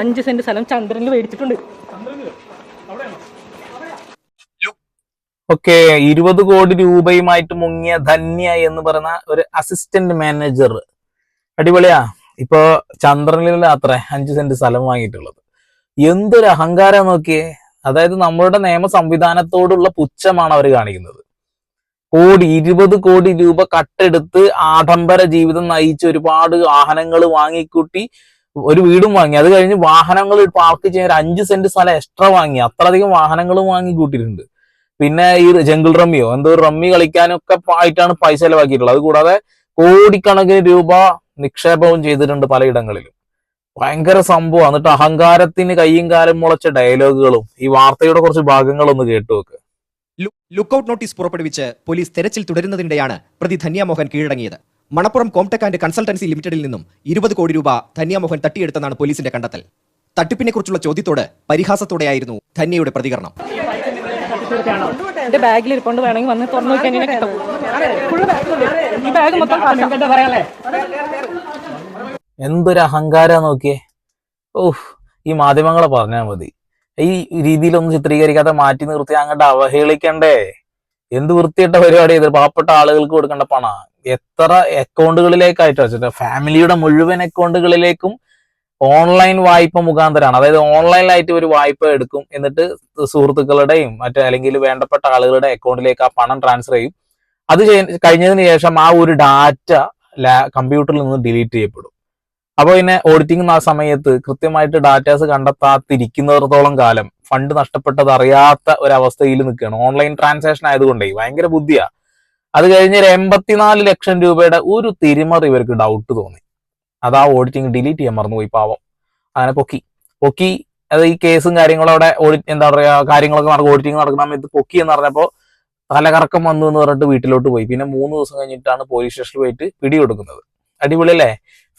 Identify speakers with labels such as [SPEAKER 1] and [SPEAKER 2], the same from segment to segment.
[SPEAKER 1] അഞ്ച് സെന്റ് സ്ഥലം ചന്ദ്രനിൽ മേടിച്ചിട്ടുണ്ട്.
[SPEAKER 2] ഓക്കെ ഇരുപത് കോടി രൂപയുമായിട്ട് മുങ്ങിയ ധന്യ എന്ന് പറയുന്ന ഒരു അസിസ്റ്റന്റ് മാനേജർ അടിപൊളിയാ. ഇപ്പൊ ചന്ദ്രനിൽ അത്ര അഞ്ച് സെന്റ് സ്ഥലം വാങ്ങിയിട്ടുള്ളത്. എന്തൊരു അഹങ്കാരം നോക്കിയേ. അതായത് നമ്മളുടെ നിയമ സംവിധാനത്തോടുള്ള പുച്ഛമാണ് അവർ കാണിക്കുന്നത്. കോടി ഇരുപത് കോടി രൂപ കട്ടെടുത്ത് ആഡംബര ജീവിതം നയിച്ച് ഒരുപാട് വാഹനങ്ങൾ വാങ്ങിക്കൂട്ടി ഒരു വീടും വാങ്ങി. അത് കഴിഞ്ഞ് വാഹനങ്ങൾ പാർക്ക് ചെയ്യാൻ ഒരു അഞ്ച് സെന്റ് സ്ഥലം എക്സ്ട്രാ വാങ്ങി. അത്രയധികം വാഹനങ്ങളും വാങ്ങി കൂട്ടിയിട്ടുണ്ട്. പിന്നെ ഈ ജംഗിൾ റമ്മിയോ എന്തോ റമ്മി കളിക്കാനൊക്കെ ആയിട്ടാണ് പൈസ ചെലവാക്കിയിട്ടുള്ളത്. അത് കൂടാതെ കോടിക്കണക്കിന് രൂപ നിക്ഷേപവും ചെയ്തിട്ടുണ്ട് പലയിടങ്ങളിലും. ഭയങ്കര സംഭവം എന്നിട്ട് അഹങ്കാരത്തിന് കയ്യും കാലം മുളച്ച ഡയലോഗുകളും ഈ വാർത്തയുടെ കുറച്ച് ഭാഗങ്ങളൊന്ന് കേട്ടു നോക്ക്
[SPEAKER 3] ലുക്കൌട്ട് നോട്ടീസ് പുറപ്പെടുവിച്ച് പോലീസ് തെരച്ചിൽ തുടരുന്നതിനിടെയാണ് പ്രതി ധന്യാമോഹൻ കീഴടങ്ങിയത്. മണപ്പുറം കോംടെക് ആൻഡ് കൺസൾട്ടൻസി ലിമിറ്റഡിൽ നിന്നും ഇരുപത് കോടി രൂപ ധന്യാമോഹൻ തട്ടിയെടുത്തെന്നാണ് പോലീസിന്റെ കണ്ടെത്തൽ. തട്ടിപ്പിനെക്കുറിച്ചുള്ള ചോദ്യത്തോട് പരിഹാസത്തോടെയായിരുന്നു ധന്യയുടെ പ്രതികരണം.
[SPEAKER 1] എന്റെ ബാഗിൽ ഇരിക്കൊണ്ട് വേണമെങ്കിൽ വന്ന് തുറന്നു നോക്കി അങ്ങനെ കിട്ടും. ഫുള്ള് ബാഗിലുണ്ട്. ഈ ബാഗ് മൊത്തം.
[SPEAKER 2] എന്തൊരു അഹങ്കാര നോക്കിയേ. ഓഹ് ഈ മാധ്യമങ്ങളെ പറഞ്ഞാൽ മതി. ഈ രീതിയിലൊന്നും ചിത്രീകരിക്കാതെ മാറ്റി നിർത്തി അങ്ങോട്ട് അവഹേളിക്കണ്ടേ? എന്ത് വൃത്തിയിട്ട പരിപാടി ചെയ്ത് പാവപ്പെട്ട ആളുകൾക്ക് കൊടുക്കേണ്ട പണ? എത്ര അക്കൗണ്ടുകളിലേക്കായിട്ട് വെച്ചിട്ട് ഫാമിലിയുടെ മുഴുവൻ അക്കൗണ്ടുകളിലേക്കും ഓൺലൈൻ വായ്പ മുഖാന്തരമാണ് അതായത് ഓൺലൈനിലായിട്ട് ഒരു വായ്പ എടുക്കും എന്നിട്ട് സുഹൃത്തുക്കളുടെയും മറ്റേ അല്ലെങ്കിൽ വേണ്ടപ്പെട്ട ആളുകളുടെ അക്കൗണ്ടിലേക്ക് ആ പണം ട്രാൻസ്ഫർ ചെയ്യും. അത് കഴിഞ്ഞതിന് ശേഷം ആ ഒരു ഡാറ്റ കമ്പ്യൂട്ടറിൽ നിന്ന് ഡിലീറ്റ് ചെയ്യപ്പെടും. അപ്പോൾ പിന്നെ ഓഡിറ്റിംഗ് ആ സമയത്ത് കൃത്യമായിട്ട് ഡാറ്റാസ് കണ്ടെത്താതിരിക്കുന്നിടത്തോളം കാലം ഫണ്ട് നഷ്ടപ്പെട്ടത് അറിയാത്ത ഒരവസ്ഥയിൽ നിൽക്കുകയാണ്. ഓൺലൈൻ ട്രാൻസാക്ഷൻ ആയതുകൊണ്ടേ ഭയങ്കര ബുദ്ധിയാ. അത് കഴിഞ്ഞ് ഒരു എൺപത്തിനാല് ലക്ഷം രൂപയുടെ ഒരു തിരിമറി ഇവർക്ക് ഡൗട്ട് തോന്നി. അത് ആ ഓഡിറ്റിംഗ് ഡിലീറ്റ് ചെയ്യാൻ മറന്നുപോയി പാവം. അങ്ങനെ പൊക്കി. പൊക്കി അത് ഈ കേസും കാര്യങ്ങളും അവിടെ ഓഡിറ്റ് എന്താ പറയാ കാര്യങ്ങളൊക്കെ നടക്കും ഓഡിറ്റിംഗ് നടക്കുന്ന സമയത്ത് പൊക്കി എന്ന് പറഞ്ഞപ്പോൾ തലകറക്കം വന്നു എന്ന് പറഞ്ഞിട്ട് വീട്ടിലോട്ട് പോയി. പിന്നെ മൂന്ന് ദിവസം കഴിഞ്ഞിട്ടാണ് പോലീസ് സ്റ്റേഷനിൽ പോയിട്ട് പിടികൊടുക്കുന്നത്. അടിപൊളി അല്ലേ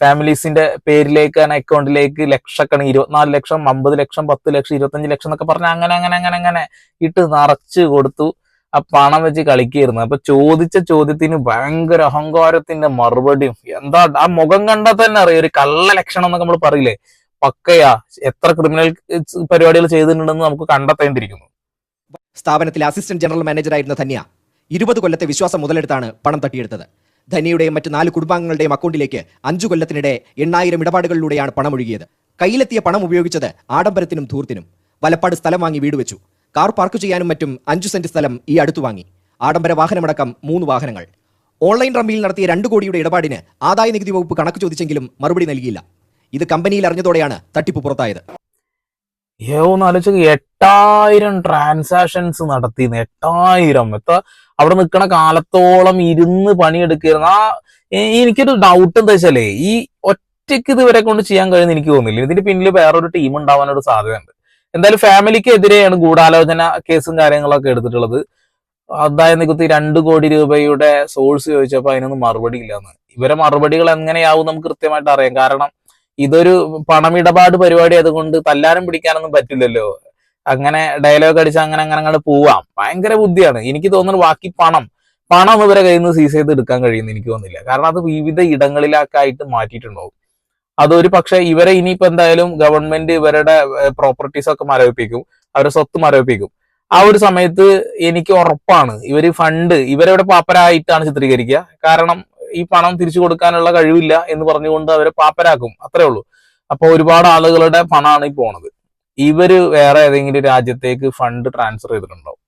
[SPEAKER 2] ഫാമിലീസിന്റെ പേരിലേക്ക് അക്കൗണ്ടിലേക്ക് ലക്ഷക്കണക്കിന് ഇരുപത്തിനാല് ലക്ഷം അമ്പത് ലക്ഷം പത്ത് ലക്ഷം ഇരുപത്തഞ്ച് ലക്ഷം എന്നൊക്കെ പറഞ്ഞ അങ്ങനെ അങ്ങനെ അങ്ങനെ അങ്ങനെ ഇട്ട് നിറച്ച് കൊടുത്തു. ആ പണം വെച്ച് കളിക്കുകയായിരുന്നു. അപ്പൊ ചോദിച്ച ചോദ്യത്തിന് ഭയങ്കര അഹങ്കാരത്തിന്റെ മറുപടിയും എന്താ ആ മുഖം കണ്ടാൽ തന്നെ അറിയാം ഒരു കള്ള ലക്ഷണം എന്നൊക്കെ നമ്മൾ പറയില്ലേ? പക്കയാ എത്ര ക്രിമിനൽ പരിപാടികൾ ചെയ്തിട്ടുണ്ടെന്ന് നമുക്ക് കണ്ടെത്തേണ്ടിയിരിക്കുന്നു.
[SPEAKER 3] സ്ഥാപനത്തിലെ അസിസ്റ്റന്റ് ജനറൽ മാനേജർ മാനേജറായിരുന്ന ധന്യ ഇരുപത് കൊല്ലത്തെ വിശ്വാസം മുതലെടുത്താണ് പണം തട്ടിയെടുത്തത്. ധന്യയുടെയും മറ്റ് നാല് കുടുംബാംഗങ്ങളുടെയും അക്കൗണ്ടിലേക്ക് അഞ്ചു കൊല്ലത്തിനിടെ എണ്ണായിരം ഇടപാടുകളിലൂടെയാണ് പണം ഒഴുകിയത് കയ്യിലെത്തിയ പണം ഉപയോഗിച്ചത് ആഡംബരത്തിനും ധൂർത്തിനും. വലപ്പാട് സ്ഥലം വാങ്ങി വീട് വെച്ചു. കാർ പാർക്ക് ചെയ്യാനും മറ്റും അഞ്ചു സെന്റ് സ്ഥലം ഈ അടുത്തു വാങ്ങി. ആഡംബര വാഹനമടക്കം മൂന്ന് വാഹനങ്ങൾ. ഓൺലൈൻ റമ്മിയിൽ നടത്തിയ രണ്ട് കോടിയുടെ ഇടപാടിന് ആദായ നികുതി വകുപ്പ് കണക്ക് ചോദിച്ചെങ്കിലും മറുപടി നൽകിയില്ല. ഇത് കമ്പനിയിൽ അറിഞ്ഞതോടെയാണ് തട്ടിപ്പ് പുറത്തായത്.
[SPEAKER 2] ഏ ആലോചിച്ച ആലോചിച്ച് എട്ടായിരം ട്രാൻസാക്ഷൻസ് നടത്തിയിരുന്നു എട്ടായിരം. എത്ര? അവിടെ നിൽക്കണ കാലത്തോളം ഇരുന്ന് പണിയെടുക്കുന്ന ആ എനിക്കൊരു ഡൗട്ട് എന്താ വെച്ചാലേ ഈ ഒറ്റയ്ക്ക് ഇതുവരെ കൊണ്ട് ചെയ്യാൻ കഴിയുന്ന എനിക്ക് തോന്നില്ല ഇതിന്റെ പിന്നിൽ വേറൊരു ടീം ഉണ്ടാവാനൊരു സാധ്യതയുണ്ട്. എന്തായാലും ഫാമിലിക്ക് എതിരെയാണ് ഗൂഢാലോചന കേസും കാര്യങ്ങളൊക്കെ എടുത്തിട്ടുള്ളത്. അതായത് നികുതി രണ്ട് കോടി രൂപയുടെ സോഴ്സ് ചോദിച്ചപ്പോൾ അതിനൊന്നും മറുപടി ഇല്ലാന്ന്. ഇവരെ മറുപടികൾ എങ്ങനെയാവും നമുക്ക് കൃത്യമായിട്ട് അറിയാം. കാരണം ഇതൊരു പണമിടപാട് പരിപാടി അതുകൊണ്ട് തല്ലാനും പിടിക്കാനൊന്നും പറ്റില്ലല്ലോ. അങ്ങനെ ഡയലോഗ് അടിച്ച് അങ്ങനെ അങ്ങനെ അങ്ങോട്ട് പോവാം. ഭയങ്കര ബുദ്ധിയാണ്. എനിക്ക് തോന്നുന്നു ബാക്കി പണം പണം ഇവരെ കയ്യിൽ നിന്ന് സീസ് ചെയ്ത് എടുക്കാൻ കഴിയുമെന്ന് എനിക്ക് തോന്നുന്നില്ല. കാരണം അത് വിവിധ ഇടങ്ങളിലൊക്കെ ആയിട്ട് മാറ്റിയിട്ടുണ്ടാവും. അതൊരു പക്ഷെ ഇവരെ ഇനിയിപ്പോ എന്തായാലും ഗവൺമെന്റ് ഇവരുടെ പ്രോപ്പർട്ടീസ് ഒക്കെ മരവിപ്പിക്കും. അവരെ സ്വത്ത് മരവിപ്പിക്കും. ആ ഒരു സമയത്ത് എനിക്ക് ഉറപ്പാണ്. ഇവർ ഫണ്ട് ഇവരവിടെ പാപ്പരായിട്ടാണ് ചിത്രീകരിക്കുക. കാരണം ഈ പണം തിരിച്ചു കൊടുക്കാനുള്ള കഴിവില്ല എന്ന് പറഞ്ഞുകൊണ്ട് അവരെ പാപ്പരാക്കും. അത്രേ ഉള്ളൂ. അപ്പൊ ഒരുപാട് ആളുകളുടെ പണമാണ് ഈ പോണത്. ഇവർ വേറെ ഏതെങ്കിലും രാജ്യത്തേക്ക് ഫണ്ട് ട്രാൻസ്ഫർ ചെയ്തിട്ടുണ്ടാവും.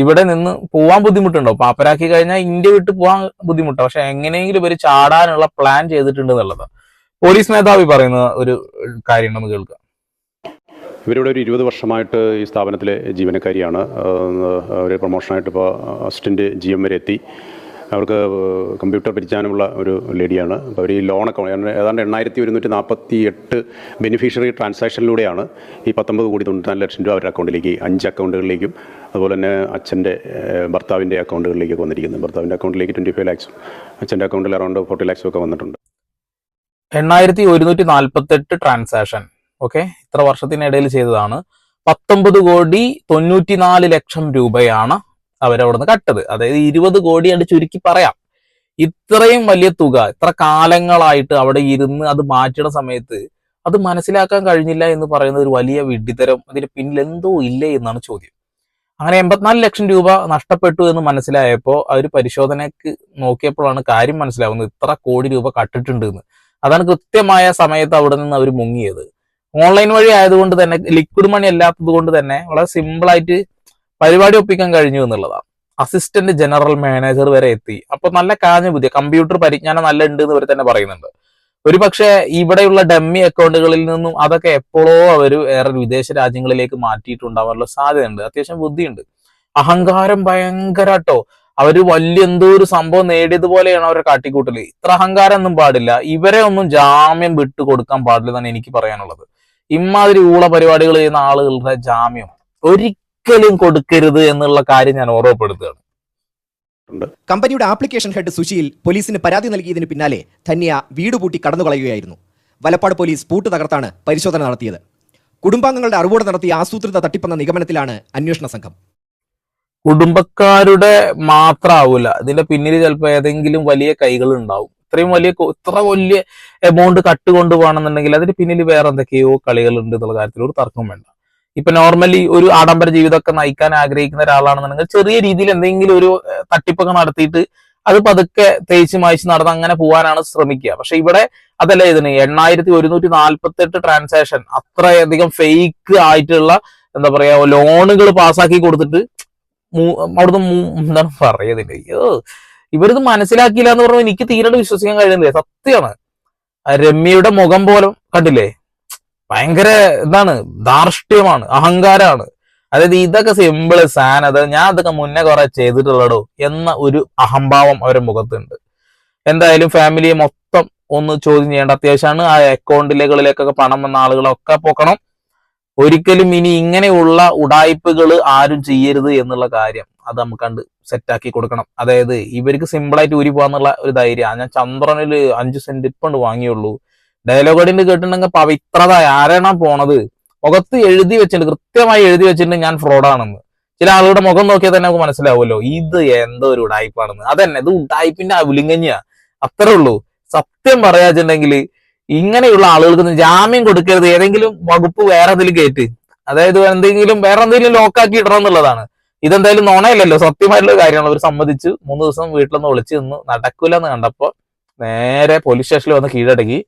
[SPEAKER 2] ഇവിടെ നിന്ന് പോവാൻ ബുദ്ധിമുട്ടുണ്ടാവും. പാപ്പരാക്കി കഴിഞ്ഞാൽ ഇന്ത്യ വിട്ട് പോവാൻ ബുദ്ധിമുട്ടാണ് പക്ഷെ എങ്ങനെയെങ്കിലും ഇവർ ചാടാനുള്ള പ്ലാൻ ചെയ്തിട്ടുണ്ട് എന്നുള്ളതാണ്. പോലീസ് മേധാവി പറയുന്ന ഒരു കാര്യം നമുക്ക് കേൾക്കാം.
[SPEAKER 4] ഇവരിവിടെ ഒരു ഇരുപത് വർഷമായിട്ട് ഈ സ്ഥാപനത്തിലെ ജീവനക്കാരിയാണ്. ഒരു പ്രൊമോഷനായിട്ട് ഇപ്പോൾ അസിസ്റ്റന്റ് ജി എം വരെ എത്തി. അവർക്ക് കമ്പ്യൂട്ടർ പരിജ്ഞാനമുള്ള ഒരു ലേഡിയാണ്. അപ്പോൾ അവർ ഈ ലോൺ അക്കൗണ്ട് ഏതാണ്ട് എണ്ണായിരത്തി ഒരുന്നൂറ്റി നാൽപ്പത്തി എട്ട് ബെനിഫിഷ്യറി ട്രാൻസാക്ഷനിലൂടെയാണ് ഈ പത്തൊമ്പത് കോടി തൊണ്ണൂറ്റാൽ ലക്ഷം രൂപ അവരുടെ അക്കൗണ്ടിലേക്ക് അഞ്ച് അക്കൗണ്ടുകളിലേക്കും അതുപോലെ തന്നെ അച്ഛന്റെ ഭർത്താവിന്റെ അക്കൗണ്ടുകളിലേക്കൊക്കെ വന്നിരിക്കുന്നത് ഭർത്താവിന്റെ അക്കൗണ്ടിലേക്ക് ട്വന്റി ഫൈവ് ലാക്സും അച്ഛന്റെ അക്കൗണ്ടിൽ അറൗണ്ട് ഫോർട്ടി ലാക്സും ഒക്കെ വന്നിട്ടുണ്ട്.
[SPEAKER 2] എണ്ണായിരത്തി ഒരുന്നൂറ്റി നാൽപ്പത്തി എട്ട് ട്രാൻസാക്ഷൻ ഓക്കെ? ഇത്ര വർഷത്തിനിടയിൽ ചെയ്തതാണ്. പത്തൊമ്പത് കോടി തൊണ്ണൂറ്റിനാല് ലക്ഷം രൂപയാണ് അവരവിടുന്ന് കട്ടത്. അതായത് ഇരുപത് കോടി അടി ചുരുക്കി പറയാം. ഇത്രയും വലിയ തുക ഇത്ര കാലങ്ങളായിട്ട് അവിടെ ഇരുന്ന് അത് മാറ്റുന്ന സമയത്ത് അത് മനസ്സിലാക്കാൻ കഴിഞ്ഞില്ല എന്ന് പറയുന്ന ഒരു വലിയ വിഡ്ഢിതരം അതിന് പിന്നിൽ എന്തോ ഇല്ലേ എന്നാണ് ചോദ്യം. അങ്ങനെ എൺപത്തിനാല് ലക്ഷം രൂപ നഷ്ടപ്പെട്ടു എന്ന് മനസ്സിലായപ്പോൾ അവർ പരിശോധനയ്ക്ക് നോക്കിയപ്പോഴാണ് കാര്യം മനസ്സിലാവുന്നത് ഇത്ര കോടി രൂപ കട്ടിട്ടുണ്ട് എന്ന്. അതാണ് കൃത്യമായ സമയത്ത് അവിടെ നിന്ന് അവർ മുങ്ങിയത്. ഓൺലൈൻ വഴി ആയതുകൊണ്ട് തന്നെ ലിക്വിഡ് മണി അല്ലാത്തത് കൊണ്ട് തന്നെ വളരെ സിമ്പിൾ ആയിട്ട് പരിപാടി ഒപ്പിക്കാൻ കഴിഞ്ഞു എന്നുള്ളതാണ്. അസിസ്റ്റന്റ് ജനറൽ മാനേജർ വരെ എത്തി. അപ്പൊ നല്ല കാഞ്ഞ ബുദ്ധി കമ്പ്യൂട്ടർ പരിജ്ഞാനം നല്ല ഉണ്ട് എന്ന് ഇവർ തന്നെ പറയുന്നുണ്ട്. ഒരു പക്ഷേ ഇവിടെയുള്ള ഡമ്മി അക്കൗണ്ടുകളിൽ നിന്നും അതൊക്കെ എപ്പോഴോ അവർ വേറെ വിദേശ രാജ്യങ്ങളിലേക്ക് മാറ്റിയിട്ടുണ്ടാവാനുള്ള സാധ്യതയുണ്ട്. അത്യാവശ്യം ബുദ്ധിയുണ്ട്. അഹങ്കാരം ഭയങ്കരട്ടോ അവർ വലിയ എന്തോ ഒരു സംഭവം നേടിയതുപോലെയാണ് അവരെ കാട്ടിക്കൂട്ടൽ. ഇത്ര അഹങ്കാരം ഒന്നും പാടില്ല. ഇവരെ ഒന്നും ജാമ്യം വിട്ടു കൊടുക്കാൻ പാടില്ല എന്നാണ് എനിക്ക് പറയാനുള്ളത്. ഇമാതിരി ഊള പരിപാടികൾ ചെയ്യുന്ന ആളുകളുടെ ജാമ്യം. ഒരിക്കലും കൊടുക്കരുത് എന്നുള്ള കാര്യം ഞാൻ ഓർമ്മപ്പെടുത്തുകയാണ്.
[SPEAKER 3] കമ്പനിയുടെ ആപ്ലിക്കേഷൻ ഹെഡ് സുശീൽ പോലീസിന് പരാതി നൽകിയതിന് പിന്നാലെ ധന്യ വീട് പൂട്ടി കടന്നു കളയുകയായിരുന്നു വലപ്പാട് പോലീസ് പൂട്ട് തകർത്താണ് പരിശോധന നടത്തിയത്. കുടുംബാംഗങ്ങളുടെ അറിവോടെ നടത്തിയ ആസൂത്രിത തട്ടിപ്പെന്ന നിഗമനത്തിലാണ് അന്വേഷണ സംഘം.
[SPEAKER 2] കുടുംബക്കാരുടെ മാത്രാവൂല. ഇതിന്റെ പിന്നിൽ ചിലപ്പോൾ ഏതെങ്കിലും വലിയ കൈകൾ ഉണ്ടാവും. ഇത്രയും വലിയ ഇത്ര വലിയ എമൗണ്ട് കട്ട് കൊണ്ടുപോകണമെന്നുണ്ടെങ്കിൽ അതിന് പിന്നിൽ വേറെ എന്തൊക്കെയോ കളികളുണ്ട് എന്നുള്ള കാര്യത്തിൽ ഒരു തർക്കം വേണ്ട. ഇപ്പൊ നോർമലി ഒരു ആഡംബര ജീവിതമൊക്കെ നയിക്കാൻ ആഗ്രഹിക്കുന്ന ഒരാളാണെന്നുണ്ടെങ്കിൽ ചെറിയ രീതിയിൽ എന്തെങ്കിലും ഒരു തട്ടിപ്പൊക്കെ നടത്തിയിട്ട് അത് പതുക്കെ തേച്ച് മായ്ച്ച് നടന്ന് അങ്ങനെ പോകാനാണ് ശ്രമിക്കുക. പക്ഷെ ഇവിടെ അതല്ല ഇതിന് എണ്ണായിരത്തി ഒരുന്നൂറ്റി നാൽപ്പത്തി എട്ട് ട്രാൻസാക്ഷൻ അത്രയധികം ഫേക്ക് ആയിട്ടുള്ള എന്താ പറയാ ലോണുകൾ പാസ്സാക്കി കൊടുത്തിട്ട് അവിടുന്ന് എന്താണ് പറയുന്നത്? അയ്യോ ഇവരിത് മനസ്സിലാക്കിയില്ല എന്ന് പറഞ്ഞാൽ എനിക്ക് തീരെ വിശ്വസിക്കാൻ കഴിയുന്നില്ല. സത്യമാണ് രമ്യയുടെ മുഖം പോലും കണ്ടില്ലേ? ഭയങ്കര എന്താണ് ധാർഷ്ട്യമാണ് അഹങ്കാരമാണ്. അതായത് ഇതൊക്കെ സിമ്പിൾ സാധനം. ഞാൻ അതൊക്കെ മുന്നേ കുറെ ചെയ്തിട്ടുള്ളടോ എന്ന ഒരു അഹംഭാവം അവരുടെ മുഖത്തുണ്ട്. എന്തായാലും ഫാമിലിയെ മൊത്തം ഒന്ന് ചോദ്യം ചെയ്യേണ്ട അത്യാവശ്യമാണ്. ആ അക്കൗണ്ടിലേകളിലേക്കൊക്കെ പണം വന്ന ആളുകളൊക്കെ പൊക്കണം. ഒരിക്കലും ഇനി ഇങ്ങനെയുള്ള ഉടായ്പകൾ ആരും ചെയ്യരുത് എന്നുള്ള കാര്യം അത് നമുക്ക് കണ്ട് സെറ്റാക്കി കൊടുക്കണം. അതായത് ഇവർക്ക് സിമ്പിളായിട്ട് ഊരി പോകാന്നുള്ള ഒരു ധൈര്യം. ഞാൻ ചന്ദ്രനിൽ അഞ്ച് സെന്റ് ഇപ്പണ്ട് വാങ്ങിയുള്ളൂ. ഡയലോഗഡിന്റെ കേട്ടിട്ടുണ്ടെങ്കിൽ പവിത്രത ആരാണോ പോണത്? മുഖത്ത് എഴുതി വെച്ചിട്ടുണ്ട് കൃത്യമായി എഴുതി വെച്ചിട്ടുണ്ട് ഞാൻ ഫ്രോഡാണെന്ന്. ചില ആളുകളുടെ മുഖം നോക്കിയാൽ തന്നെ നമുക്ക് മനസ്സിലാവുമല്ലോ ഇത് എന്തോ ഒരു ഉടായ്പാണെന്ന് അതന്നെ ഇത് ഉടായ്പിന്റെ അവിലിങ്ങഞ്ഞാ അത്രേ ഉള്ളൂ. സത്യം പറയാച്ചിട്ടുണ്ടെങ്കിൽ ഇങ്ങനെയുള്ള ആളുകൾക്ക് ജാമ്യം കൊടുക്കരുത്. ഏതെങ്കിലും വകുപ്പ് വേറെ എന്തെങ്കിലും കയറ്റ് അതായത് എന്തെങ്കിലും വേറെ എന്തെങ്കിലും ലോക്കാക്കി ഇടണം എന്നുള്ളതാണ്. ഇതെന്തായാലും നോണയല്ലല്ലോ സത്യമായിട്ടുള്ള കാര്യമാണ്. അവർ സമ്മതിച്ചു. മൂന്ന് ദിവസം വീട്ടിലൊന്ന് വിളിച്ചു നിന്ന് നടക്കൂലെന്ന് കണ്ടപ്പോൾ കണ്ടപ്പോ നേരെ പോലീസ് സ്റ്റേഷനിൽ വന്ന് കീഴടക്കി.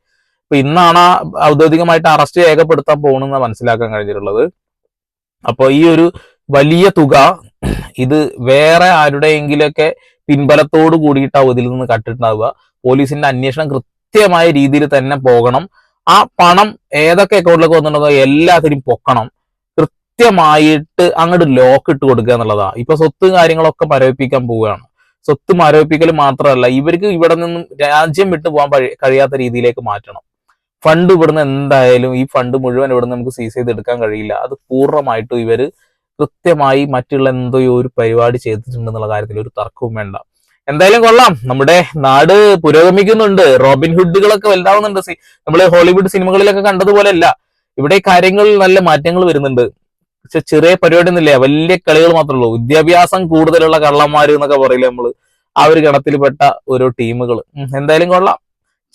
[SPEAKER 2] ഇപ്പൊ ഇന്നാണ് ഔദ്യോഗികമായിട്ട് അറസ്റ്റ് രേഖപ്പെടുത്താൻ പോകണമെന്ന് മനസ്സിലാക്കാൻ കഴിഞ്ഞിട്ടുള്ളത്. അപ്പോൾ ഈ ഒരു വലിയ തുക ഇത് വേറെ ആരുടെയെങ്കിലൊക്കെ പിൻബലത്തോട് കൂടിയിട്ടാവും ഇതിൽ നിന്ന് കട്ടിട്ടുണ്ടാവുക. പോലീസിന്റെ അന്വേഷണം കൃത്യമായ രീതിയിൽ തന്നെ പോകണം. ആ പണം ഏതൊക്കെ അക്കൗണ്ടിലൊക്കെ വന്നിട്ടുണ്ടോ എല്ലാത്തിനും പൊക്കണം. കൃത്യമായിട്ട് അങ്ങോട്ട് ലോക്ക് ഇട്ട് കൊടുക്കുക എന്നുള്ളതാണ് ഇപ്പൊ സ്വത്ത് കാര്യങ്ങളൊക്കെ മരവിപ്പിക്കാൻ പോവുകയാണ്. സ്വത്ത് മരവിപ്പിക്കൽ മാത്രമല്ല ഇവർക്ക് ഇവിടെ നിന്നും രാജ്യം വിട്ടു പോകാൻ കഴിയാത്ത രീതിയിലേക്ക് മാറ്റണം. ഫണ്ട് ഇവിടുന്ന് എന്തായാലും ഈ ഫണ്ട് മുഴുവൻ ഇവിടുന്ന് നമുക്ക് സീസ് ചെയ്ത് എടുക്കാൻ കഴിയില്ല. അത് പൂർണമായിട്ടും ഇവർ കൃത്യമായി മറ്റുള്ള എന്തോ ഒരു പരിപാടി ചെയ്തിട്ടുണ്ടെന്നുള്ള കാര്യത്തിൽ ഒരു തർക്കവും വേണ്ട. എന്തായാലും കൊള്ളാം. നമ്മുടെ നാട് പുരോഗമിക്കുന്നുണ്ട്. റോബിൻ ഹുഡുകളൊക്കെ വലുതാവുന്നുണ്ട്. നമ്മൾ ഹോളിവുഡ് സിനിമകളിലൊക്കെ കണ്ടതുപോലെയല്ല. ഇവിടെ കാര്യങ്ങളിൽ നല്ല മാറ്റങ്ങൾ വരുന്നുണ്ട്. പക്ഷെ ചെറിയ പരിപാടി ഒന്നുമില്ല വലിയ കളികൾ മാത്രമേ ഉള്ളൂ. വിദ്യാഭ്യാസം കൂടുതലുള്ള കള്ളന്മാർ എന്നൊക്കെ പറയില്ല നമ്മൾ. ആ ഒരു ഗണത്തിൽപ്പെട്ട ഓരോ ടീമുകൾ എന്തായാലും കൊള്ളാം.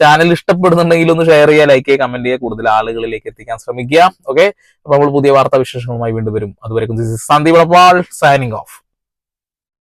[SPEAKER 2] ചാനൽ ഇഷ്ടപ്പെടുന്നുണ്ടെങ്കിൽ ഒന്ന് ഷെയർ ചെയ്യുക ലൈക്ക് ചെയ്യുക കമന്റ് ചെയ്യുക കൂടുതൽ ആളുകളിലേക്ക് എത്തിക്കാൻ ശ്രമിക്കുക. ഓക്കെ അപ്പൊ നമ്മൾ പുതിയ വാർത്താ വിശേഷങ്ങളുമായി വീണ്ടും വരും. അതുവരെ സന്ദീപ് സൈനിങ് ഓഫ്